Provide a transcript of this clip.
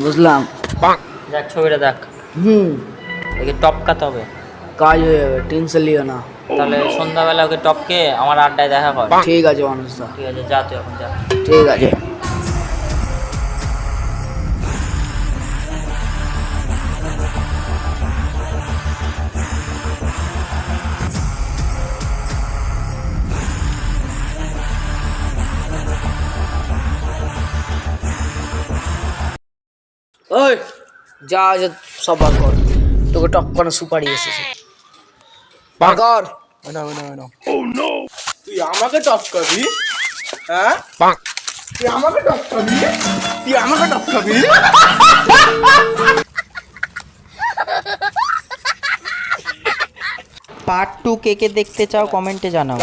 বুঝলাম। দেখ ছবিটা দেখ। হুম। একে টপকাতে হবে। কাজ হয়ে যাবে টেনশন লিও না। তাহলে সন্ধ্যাবেলা ওকে টপকে আমার আড্ডায় দেখা কর। ঠিক আছে মানুষ ঠিক আছে যা তুই এখন যা। ঠিক আছে। ওই যা সব বার কর। তোকে টপ করে সুপারি এসেছে। বার কর তুই আমাকে টপকাবি হ্যাঁ? তুই আমাকে টপকাবি তুই আমাকে টপকাবি পার্ট টু কে কে দেখতে চাও কমেন্টে জানাও।